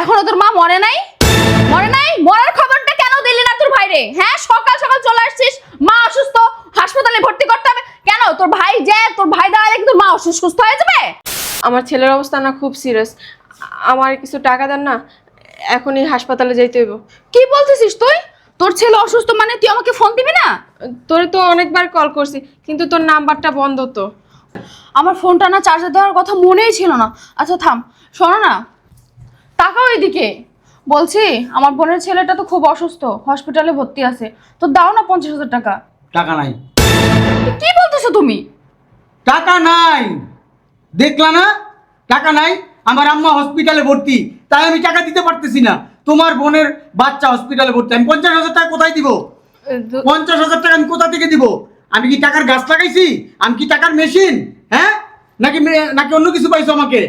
এখনও তোর মা মরে নাই? মরে নাই? মরার খবরটা কেন দিলি না তোর ভাইরে? হ্যাঁ সকাল সকাল চলে আসছিস মা অসুস্থ হাসপাতালে ভর্তি করতে হবে। কেন? তোর ভাই যে তোর ভাই দাঁড়ালে কি তোর মা অসুস্থ সুস্থ হয়ে যাবে? আমার ছেলের অবস্থা না খুব সিরিয়াস আমার কিছু টাকা দেন না এখনই হাসপাতালে যাইতে হইব। কি বলতেছিস তুই? তোর ছেলে অসুস্থ মানে তুই আমাকে ফোন দিবি না? তোরে তো অনেকবার কল করছি কিন্তু তোর নাম্বারটা বন্ধ তো। আমার ফোনটা না চার্জে দেওয়ার কথা মনেই ছিল না। আচ্ছা থাম শোনো না। টাকা ওইদিকে বলছি আমার বোনের ছেলেটা তো খুব অসুস্থ হসপিটালে ভর্তি আছে। তো দাও না পঞ্চাশ হাজার টাকা। টাকা নাই। কি বলতেছো তুমি? টাকা নাই। দেখলা না? টাকা নাই। আমার আম্মা হসপিটালে ভর্তি। তাই আমি টাকা দিতে পারতেছি না। তোমার বোনের বাচ্চা হসপিটালে ভর্তি। আমি পঞ্চাশ হাজার টাকা কোথায় দিব? পঞ্চাশ হাজার টাকা আমি কোথা থেকে দিব? আমি কি টাকার গাছ লাগাইছি? আমি কি টাকার মেশিন হ্যাঁ? নাকি নাকি অন্য কিছু পাইছো আমাকে?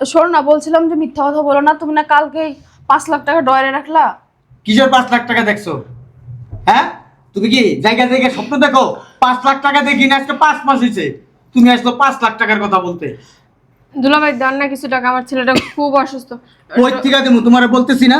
শোনো না বলছিলাম যে মিথ্যা কথা বলো না তুমি না কালকে পাঁচ লাখ টাকা ডয়ারে রাখলা? কিসের পাঁচ লাখ টাকা দেখছ? হ্যাঁ? তুমি কি জায়গা জায়গা স্বপ্ন দেখো? পাঁচ লাখ টাকা দেখি না আজকে পাঁচ মাস হয়েছে। তুমি আসলো পাঁচ লাখ টাকার কথা বলতে। দুলাভাই দেন না কিছু টাকা আমার ছেলেটা খুব অসুস্থ। কই থেকে দেবো? তোমার বলতেছি না?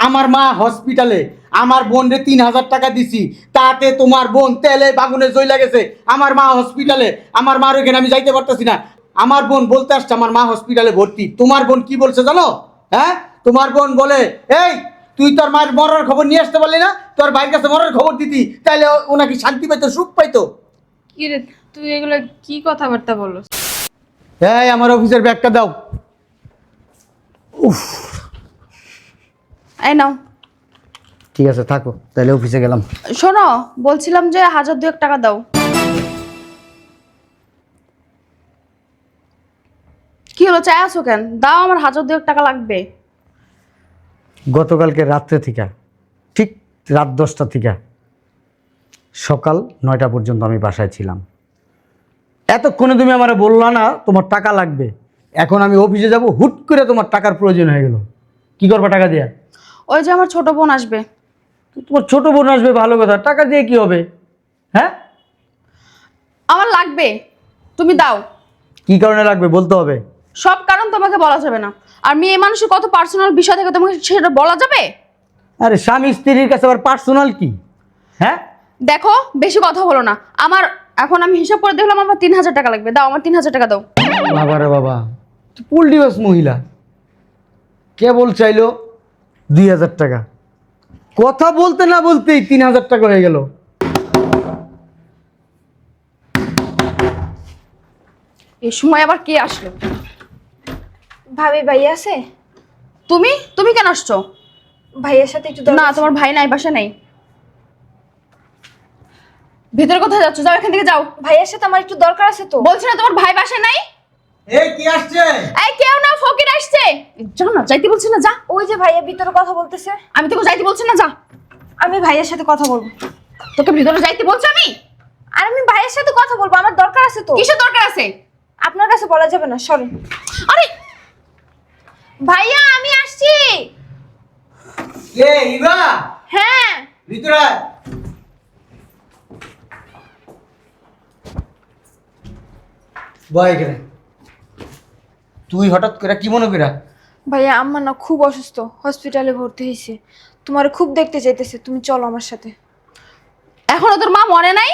আমার মা হসপিটালে আমার বোনরে তিন হাজার টাকা দিছি। তাতে তোমার বোন তেলে বাগুনে জইলা গেছে। আমার মা হসপিটালে আমার মার ওখানে আমি যাইতে পারতেছি না। আমার বোন বলতে আসছে আমার মা হসপিটালে ভর্তি। তোমার বোন কি বলছে জানো? হ্যাঁ? তোমার বোন বলে এই তুই তোর মায়ের মরার খবর নিয়ে আসতে পারলি না? তোর ভাইয়ের কাছে মরার খবর দিতি তাইলে ও- ও নাকি শান্তি পাইতো সুখ পাইতো? কি রে তুই এগুলো কি কথাবার্তা বলল এই আমার অফিসের ব্যাগটা দাও। উফ। এই নাও। ঠিক আছে থাকো তাহলে অফিসে গেলাম। শোনো বলছিলাম যে হাজার দুয়েক টাকা দাও। হলো চাই আছো কেন? দাও আমার হাজার দুয়েক টাকা লাগবে। গতকালকে রাত্রে থেকে ঠিক রাত দশটা থেকে সকাল নয়টা পর্যন্ত আমি বাসায় ছিলাম। এতক্ষণে তুমি আমার বললা না তোমার টাকা লাগবে। এখন আমি অফিসে যাব হুট করে তোমার টাকার প্রয়োজন হয়ে গেল। কি করবা টাকা দিয়ে? ওই যে আমার ছোট বোন আসবে। তোমার ছোট বোন আসবে ভালো কথা। টাকা দিয়ে কি হবে? হ্যাঁ? আমার লাগবে। তুমি দাও। কি কারণে লাগবে বলতে হবে? সব কারণ তোমাকে বলা যাবে না। আর মেয়ে মানুষের কত পার্সোনাল বিষয় থাকে তোমাকে সেটা বলা যাবে? আরে স্বামী স্ত্রীর কাছে আবার পার্সোনাল কি? হ্যাঁ? দেখো বেশি কথা বলো না। আমার এখন আমি হিসাব করে দেখলাম আমার তিন হাজার টাকা লাগবে। দাও আমার তিন হাজার টাকা দাও। বাবা রে বাবা ফুল ডিভোর্স মহিলা। কেবল চাইলো? দুই হাজার টাকা। কথা বলতে না বলতেই তিন হাজার টাকা হয়ে গেল। এই সময় আবার কে আসলো? ভাবি ভাই আছে? তুমি? তুমি কেন আসছো? ভাইয়ের সাথে একটু না তোমার ভাই নাই বাসা নাই। ভেতরে কোথায় যাচ্ছ? যাও এখান থেকে যাও। ভাইয়ের সাথে আমার একটু দরকার আছে তো। বলছি না তোমার ভাই বাসা নাই? এই কি আসছে? এই কেউ না ফকির আসছে। যাও না যাইতে বলছি না যা। ওই যে ভাইয়া ভিতরে কথা বলতেছে। আমি তোকে যাইতে বলছি না যা। আমি ভাইয়ের সাথে কথা বলব। তোকে ভিতরে যাইতে বলছি আমি? আর আমি ভাইয়ের সাথে কথা বলব আমার দরকার আছে তো। কিসের দরকার আছে? আপনার কাছে বলা যাবে না সরি আরে ভাইয়া আমি আসছি। এ ইবা? হ্যাঁ। ভিতরে আয়। বয় এখানে। তুই হঠাৎ করে কি মনে করা ভাইয়া আম্মা না খুব অসুস্থ হসপিটালে ভর্তি হয়েছে তোমার খুব দেখতে চাইতেছে তুমি চলো আমার সাথে। এখনও তোর মা মরে নাই?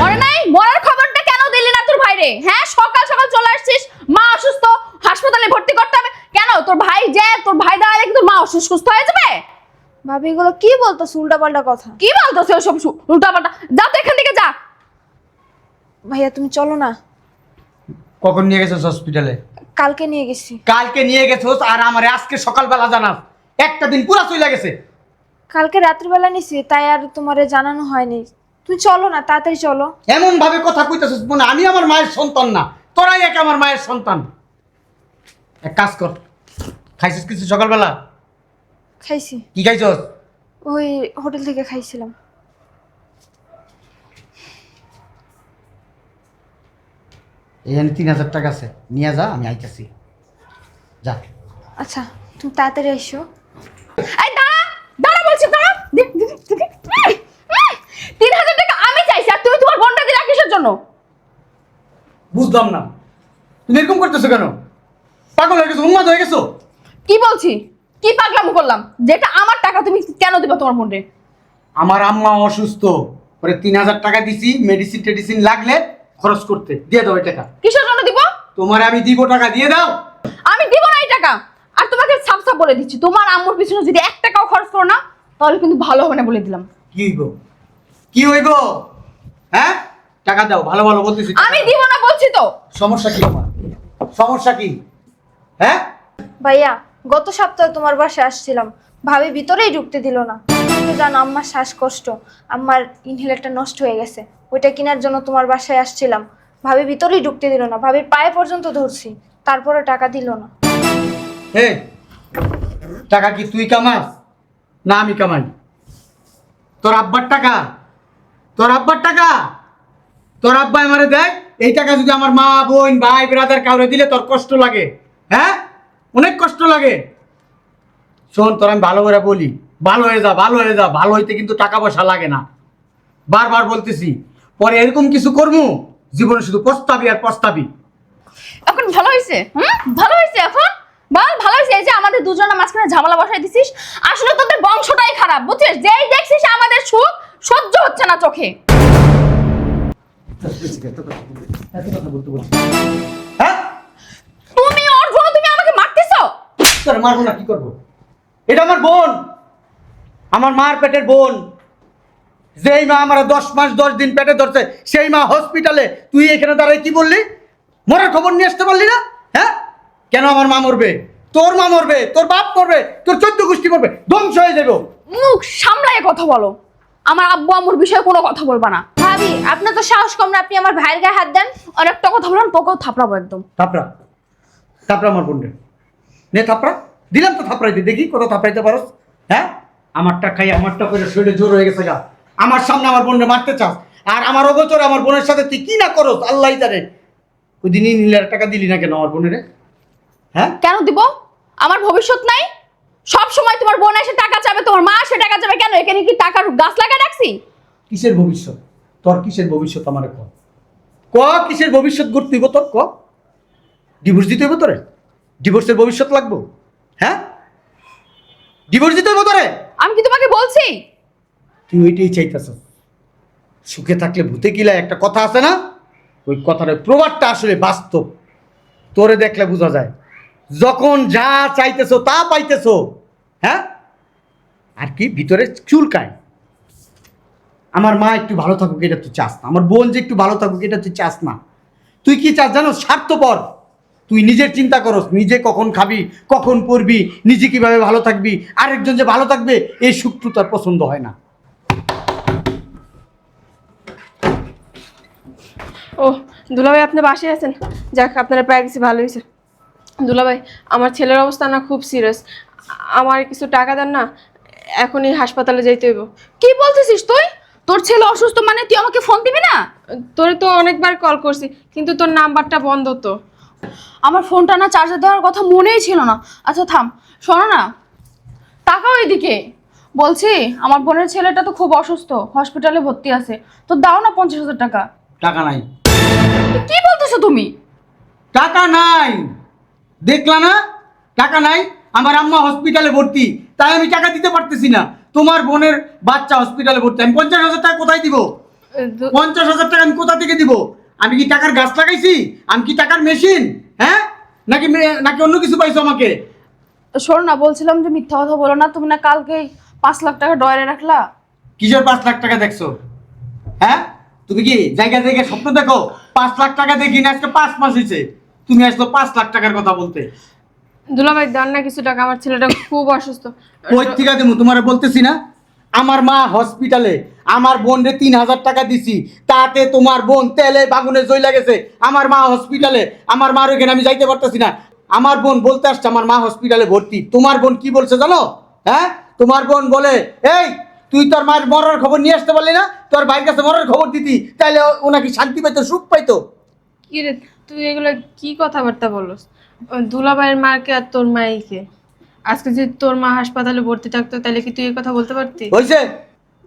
মরে নাই? মরার খবরটা কেন দিলি না তোর ভাইরে? হ্যাঁ সকাল সকাল চলে আসছিস মা অসুস্থ হাসপাতালে ভর্তি করতে হবে। কেন? তোর ভাই যে তোর ভাই দাঁড়ালে কি তোর মা অসুস্থ সুস্থ হয়ে যাবে? ভাবি এগুলো কি বলতো উল্টা পাল্টা কথা। কি বলতো ওসব উল্টা পাল্টা যা তো এখান থেকে যা। ভাইয়া তুমি চলো না। কখন নিয়ে গেছিস হসপিটালে কালকে নিয়ে গেছি। কালকে নিয়ে গেছোস আর আমার আজকে সকালবেলা জানাস। একটা দিন পুরা চলে গেছে। কালকে রাত্রিবেলা নিছি তাই আর তোমারে জানানো হয়নি। তুমি চলো না তাড়াতাড়ি চলো। এমন ভাবে কথা কইতেছিস মনে আমি আমার মায়ের সন্তান না। তোরাই এক আমার মায়ের সন্তান। এক কাজ কর। খাইছিস কিছু সকালবেলা? খাইছি। কি খাইছস? ওই হোটেল থেকে খাইছিলাম। এখানে তিন হাজার টাকা আছে। নিয়ে যা আমি আইতেছি। যা। আচ্ছা তুমি তাড়াতাড়ি এসো। এই দাঁড়া দাঁড়া বলছি দাঁড়া। তিন হাজার টাকা আমি চাইছি আর তুমি তোমার বোনটা দিলা কিসের জন্য। বুঝলাম না। তুমি এরকম করতেছো কেন? পাগল হয়ে গেছো উন্মাদ হয়ে গেছো? কি বলছি? কি পাগলামো করলাম? যেটা আমার টাকা তুমি কেন দিবা তোমার বোনরে আমার আম্মা অসুস্থ। পরে তিন হাজার টাকা দিছি মেডিসিন টেডিসিন লাগলে খরচ করতে। দিয়ে দাও এই টাকা। কিসের জন্য দিব? তোমার আমি দিব টাকা দিয়ে দাও। আমি দিব না এই টাকা। আর তোমাকে সাপ সাপ বলে দিচ্ছি। তোমার আম্মুর পিছনে যদি এক টাকাও খরচ করো না তাহলে কিন্তু ভালো হবে না বলে দিলাম। কি হইব? কি হইব? হ্যাঁ? টাকা দাও ভালো ভালো বলতেছি। আমি দিব না বলছি তো। সমস্যা কি আমার সমস্যা কি? হ্যাঁ? ভাইয়া গত সপ্তাহে তোমার বাসায় আসছিলাম। ভাবি ভিতরেই ঢুকতে দিল না। তুমি জানো আম্মার শ্বাসকষ্ট আম্মার ইনহেলারটা নষ্ট হয়ে গেছে। ওইটা কেনার জন্য তোমার বাসায় আসছিলাম। ভাবি ভিতরেই ঢুকতে দিল না। ভাবির পায়ে পর্যন্ত ধরছি তারপরে টাকা দিল না। হে টাকা কি তুই কামাস? না আমি কামাই। তোর আব্বার টাকা? তোর আব্বার টাকা? তোর আব্বা আমারে দেয় এই টাকা যদি আমার মা বোন ভাই ব্রাদার কাউরে দিলে তোর কষ্ট লাগে। হ্যাঁ? অনেক কষ্ট লাগে। শোন তোর আমি ভালো করে বলি। ভালো হয়ে যা ভালো হয়ে যা। ভালো হইতে কিন্তু টাকা পয়সা লাগে না। বারবার বলতেছি পরে এরকম কিছু করব জীবনে শুধু পস্তাবি আর পস্তাবি এখন ভালো হয়েছে হুম? ভালো হয়েছে এখন? বল ভালো হয়েছে এই যে আমাদের দুজনের মাঝখানে ঝামেলা বসাই দিছিস আসলে তোদের বংশটাই খারাপ বুঝছিস? যেই দেখছিস আমাদের সুখ সহ্য হচ্ছে না চোখে। হ্যাঁ তুমি ওর জন্য তুমি আমাকে মারতেছো তোর মারবো না কি করব? এটা আমার বোন। আমার মার পেটের বোন। যেই মা আমার দশ মাস দশ দিন পেটে ধরছে সেই মা হসপিটালে তুই এখানে দাঁড়াই কি বললি? মরার খবর নিয়ে আসতে পারলি না? হ্যাঁ? কেন আমার মা মরবে? তোর মা মরবে তোর বাপ মরবে তোর চোদ্দ গোষ্ঠী মরবে ধ্বংস হয়ে যাবে মুখ সামলায় কথা বলো। আমার আব্বু আম্মুর বিষয়ে কোনো কথা বলবা না। ভাবি আপনার তো সাহস কম না আপনি আমার ভাইয়ের গায়ে হাত দেন। অনেকটা কথা বললাম তোকেও থাপড়াবো একদম। থাপড়া। থাপড়া আমার বোনরে নে থাপড়া। দিলাম তো থাপড়াইতে দেখি কত থাপড়াইতে পারস হ্যাঁ? আমারটা খাই আমারটা করে শরীরে জোর হয়ে গেছে গা। আমার সামনে আমার বোনরে মারতে চাস আর আমার অগোচরে আমার বোনের সাথে তুই কি না করস আল্লাহ জানে। ওই দিনই নীলার টাকা দিলি না কেন আমার বোনের? হ্যাঁ? কেন দিব? আমার ভবিষ্যৎ নাই? সব সময় তোমার বোন এসে টাকা চাবে তোমার মা এসে টাকা চাবে কেন? এখানে কি টাকার গাছ লাগায় রাখছি? কিসের ভবিষ্যৎ? তোর কিসের ভবিষ্যৎ আমার ক? ক কিসের ভবিষ্যৎ গড়তে হইব তোর? ক? ডিভোর্স দিতে হইব তোরে? ডিভোর্সের ভবিষ্যৎ লাগবো? হ্যাঁ? ডিভোর্স দিতে হইব তোরে। আমি কি তোমাকে বলছি? তুই ওইটাই চাইতেছ। সুখে থাকলে ভূতে কিলায় একটা কথা আছে না? ওই কথার ওই প্রবাদটা আসলে বাস্তব। তোরে দেখলে বোঝা যায়। যখন যা চাইতেছো তা পাইতেছো। হ্যাঁ? আর কি ভিতরে চুলকায়। আমার মা একটু ভালো থাকুক এটা তুই চাস না। আমার বোন যে একটু ভালো থাকুক এটা তুই চাস না। তুই কি চাস জানো? স্বার্থপর। তুই নিজের চিন্তা করস নিজে কখন খাবি কখন পড়বি নিজে কীভাবে ভালো থাকবি আরেকজন যে ভালো থাকবে এই সুখটু তার পছন্দ হয় না। ও দুলাভাই আপনি বাসায় আছেন? যাক আপনারা প্রায় কিছু ভালো হয়েছে। দুলাভাই আমার ছেলের অবস্থা না খুব সিরিয়াস আমার কিছু টাকা দেন না এখনই হাসপাতালে যাইতে হইব। কি বলতেছিস তুই? তোর ছেলে অসুস্থ মানে তুই আমাকে ফোন দিবি না? তোরে তো অনেকবার কল করছি কিন্তু তোর নাম্বারটা বন্ধ তো। আমার ফোনটা না চার্জে দেওয়ার কথা মনেই ছিল না। আচ্ছা থাম। শোনো না। টাকা ওইদিকে বলছি আমার বোনের ছেলেটা তো খুব অসুস্থ হসপিটালে ভর্তি আছে। তো দাও না পঞ্চাশ হাজার টাকা। টাকা নাই। কি বলতেছো তুমি? টাকা নাই। দেখলা না? টাকা নাই। আমার আম্মা হসপিটালে ভর্তি। তাই আমি টাকা দিতে পারতেছি না। তোমার বোনের বাচ্চা হসপিটালে ভর্তি। আমি পঞ্চাশ হাজার টাকা কোথায় দিব? পঞ্চাশ হাজার টাকা আমি কোথা থেকে দিব? আমি কি টাকার গাছ লাগাইছি? আমি কি টাকার মেশিন? হ্যাঁ? নাকি নাকি অন্য কিছু পাইছো আমাকে? শোনো না বলছিলাম যে মিথ্যা কথা বলো না। তুমি না কালকে পাঁচ লাখ টাকা ডয়ারে রাখলা? কিসের পাঁচ লাখ টাকা দেখছ? হ্যাঁ? তুমি কি জায়গা জায়গায় স্বপ্ন দেখো? পাঁচ লাখ টাকা দেখি না আজকে পাঁচ মাস হয়েছে তুমি আসলো পাঁচ লাখ টাকার কথা বলতে। দুলাভাই দেন না কিছু টাকা। আমার ছেলেটা খুব অসুস্থ। থেকে দেবো? তোমার বলতেছি না। আমার মা হসপিটালে আমার বোনরে তিন হাজার টাকা দিছি, তাতে তোমার বোন তেলে বাগুনে জইলা গেছে। আমার মা হসপিটালে আমার মার ওইখানে আমি যাইতে পারতেছি না। আমার বোন বলতে আসছে, আমার মা হসপিটালে ভর্তি। তোমার বোন কি বলছে জানো? হ্যাঁ? তোমার বোন বলে, এই, তুই তোর মার মরার খবর নিয়ে আসতে পারলি না? তোর ভাইয়ের কাছে মরার খবর দিতি, তাইলে ও- ও নাকি শান্তি পাইতো, সুখ পাইতো? কি রে তুই এগুলো কি কথাবার্তা বলস? দুলাভাইয়ের মাকে আর তোর মাইকে? আজকে যদি তোর মা হাসপাতালে ভর্তি থাকতো তাহলে কি তুই এই কথা বলতে পারতি? হয়েছে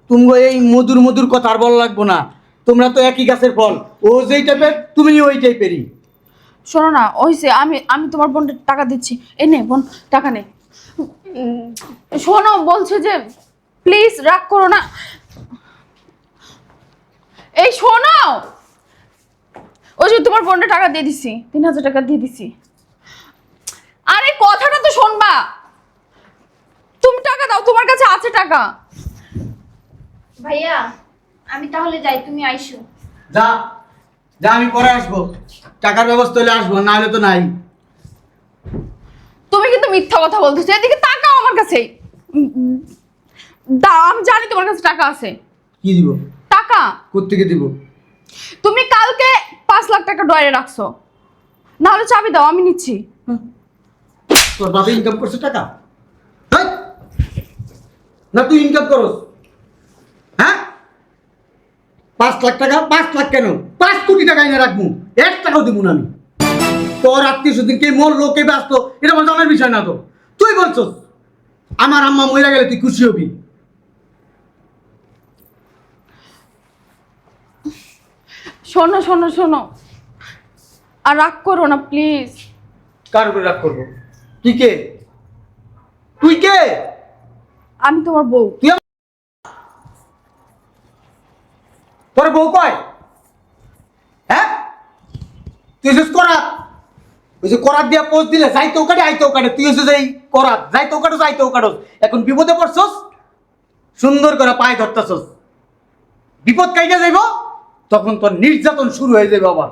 তুমি এই মধুর মধুর কথা আর বলা লাগবো না। তোমরা তো একই গাছের ফল। ও যেই টাইপের তুমি ওই টাইপেরই শোনো না ওইসে আমি আমি তোমার বোনটা টাকা দিচ্ছি। এই নে বোন টাকা নে। উম, শোনো বলছে যে প্লিজ রাগ করো না। এই শোনো! ওই যে তোমার বোনটা টাকা দিয়ে দিছি তিন হাজার টাকা দিয়ে দিছি। আরে কথাটা তো শোনবা তুমি টাকা দাও তোমার কাছে আছে টাকা? ভাইয়া আমি তাহলে যাই তুমি আইসো। যা যা আমি পরে আসব। টাকার ব্যবস্থা হলে আসব না হলে তো নাই। তুমি কিন্তু মিথ্যা কথা বলতেছো এদিকে টাকাও আমার কাছে। আমি জানি তোমার কাছে টাকা আছে। কি দিব? টাকা? কোথেকে দিব? তুমি কালকে পাঁচ লাখ টাকা ডয়ারে রাখছো। না হলে চাবি দাও আমি নিচ্ছি। তোর বাবা ইনকাম করছে টাকা! না তুই ইনকাম করস। হ্যাঁ? পাঁচ লাখ টাকা পাঁচ লাখ কেন? পাঁচ কোটি টাকা এনে রাখব। এক টাকাও দিব না আমি। তোর আত্মীয় স্বজন কে মরলো কে ব্যস্ত এটা আমার জানার বিষয় না তো। তুই বলছস আমার আম্মা মরে গেলে তুই খুশি হবি? শোনো শোনো শোনো। আর রাগ করো না প্লিজ কার উপরে রাগ করব? তুই কে? তুই কে? আমি তোমার বউ। তুই তোর বউ কয়? হ্যাঁ? তুই করাত? ওই যে করাত পোস্ট দিলে কাটে আইতেও কাটে তুই এসে যাই করাত কাটো কাটো এখন বিপদে পড়ছস? সুন্দর করে পায়ে ধরতেছস। বিপদ কাইটা যাইব? তখন তোর নির্যাতন শুরু হয়ে যাবে আবার।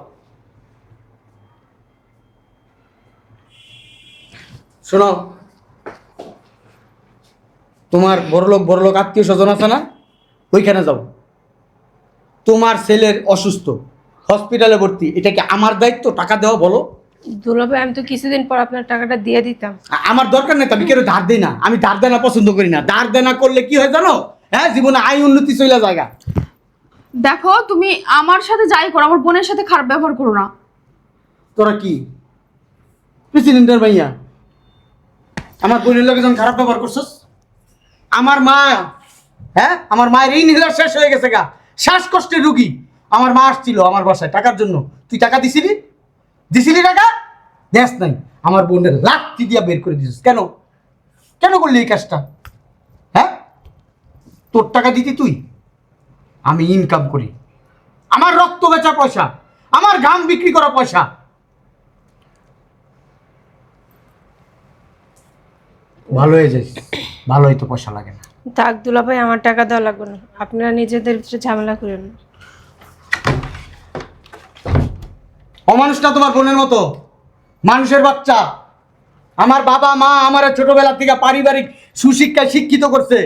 শোনো তোমার বড়লোক বড়লোক আত্মীয় স্বজন আছে না? ওইখানে যাও। তোমার ছেলের অসুস্থ হসপিটালে ভর্তি এটা কি আমার দায়িত্ব? টাকা দেওয়া বলো। দুলাভাই আমি তো কিছুদিন পর আপনার টাকাটা দিয়ে দিতাম। আমার দরকার নেই আমি কেন ধার দিই না। আমি ধার দেনা পছন্দ করি না। ধার দেনা করলে কি হয় জানো? হ্যাঁ জীবনে আয় উন্নতি চলে জায়গা দেখো তুমি আমার সাথে যাই করো আমার বোনের সাথে খারাপ ব্যবহার করো না। তোরা কি? প্রেসিডেন্টের ভাইয়া। আমার বোনের লোক যখন খারাপ ব্যবহার করছস আমার মা হ্যাঁ আমার মায়ের এই নিলার শেষ হয়ে গেছে গা। শ্বাসকষ্টের রুগী। আমার মা আসছিল আমার বাসায় টাকার জন্য। তুই টাকা দিছিলি? দিছিলি টাকা? দেশ নাই। আমার বোনের লাঠি দিয়া বের করে দিছিস। কেন? কেন করলি এই কাজটা? হ্যাঁ? তোর টাকা দিতি তুই? আমি ইনকাম করি। আমার রক্ত বেচা পয়সা, আমার ঘাম বিক্রি করা পয়সা। ভালো হয়ে যাস ভালো হয়তো পয়সা লাগে না। থাক দুলাভাই আমার টাকা দেওয়া লাগবে না। আপনারা নিজেদের ভিতরে ঝামেলা করেন না। অমানুষটা তোমার বোনের মতো মানুষের বাচ্চা। আমার বাবা মা আমার ছোটবেলা থেকে পারিবারিক সুশিক্ষায় শিক্ষিত করছে।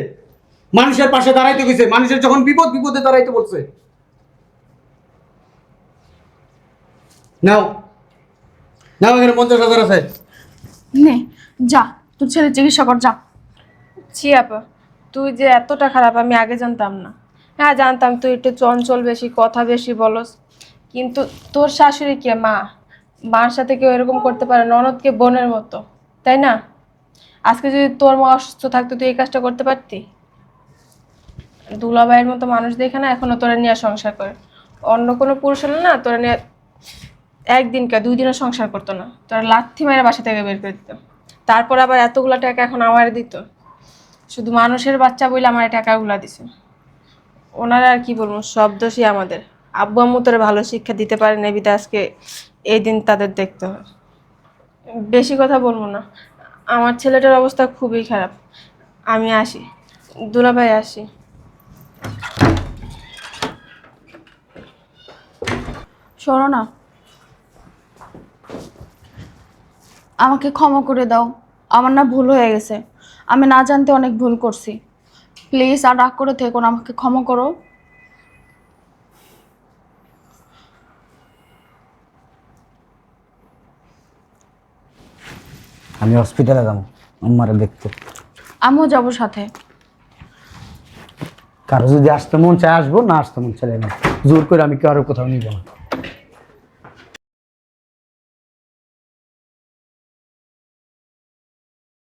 মানুষের পাশে দাঁড়াইতে গেছে মানুষের যখন বিপদ বিপদে দাঁড়াইতে বলছে। নাও নাও এখানে পঞ্চাশ হাজার আছে। নে যা তোর ছেলে চিকিৎসা কর যা। ছি আপা, তুই যে এতটা খারাপ, আমি আগে জানতাম না। হ্যাঁ জানতাম তুই একটু চঞ্চল বেশি, কথা বেশি বলস। কিন্তু তোর শাশুড়ি কে, মা? মার সাথে কেউ এরকম করতে পারে? ননদকে বোনের মতো, তাই না? আজকে যদি তোর মা অসুস্থ থাকতো, তুই এই কাজটা করতে পারতি? দুলাভাইয়ের মতো মানুষ দেখে না, এখনও তোরা নিয়ে সংসার করে। অন্য কোনো পুরুষ হলে না, তোরা নিয়ে একদিন কে, দুই দিনও সংসার করতো না। তোরা লাথি মেরে বাসা থেকে বের করে দিত। তারপর আবার এতগুলো টাকা এখন আমার দিত। শুধু মানুষের বাচ্চা বলে আমার টাকাগুলো দিছে। ওনারা আর কি বলব, সব দোষই আমাদের। আব্বু আম্মু তোরা ভালো শিক্ষা দিতে পারে না বিদা, আজকে এই দিন তাদের দেখতে হয়। বেশি কথা বলব না। আমার ছেলেটার অবস্থা খুবই খারাপ। আমি আসি। দুলাভাই আসি। শোনো না। আমাকে ক্ষমা করে দাও। আমার না ভুল হয়ে গেছে। আমি না জানতে অনেক ভুল করছি। প্লিজ আর রাগ করে থেকো না আমাকে ক্ষমা করো। আমি হসপিটালে যাব আম্মারে দেখতে। আমিও যাব সাথে। কারও যদি আসতে মন চায় আসব না আসতে মন চাইলে না। জোর করে আমি কারও কোথাও নিয়ে যাব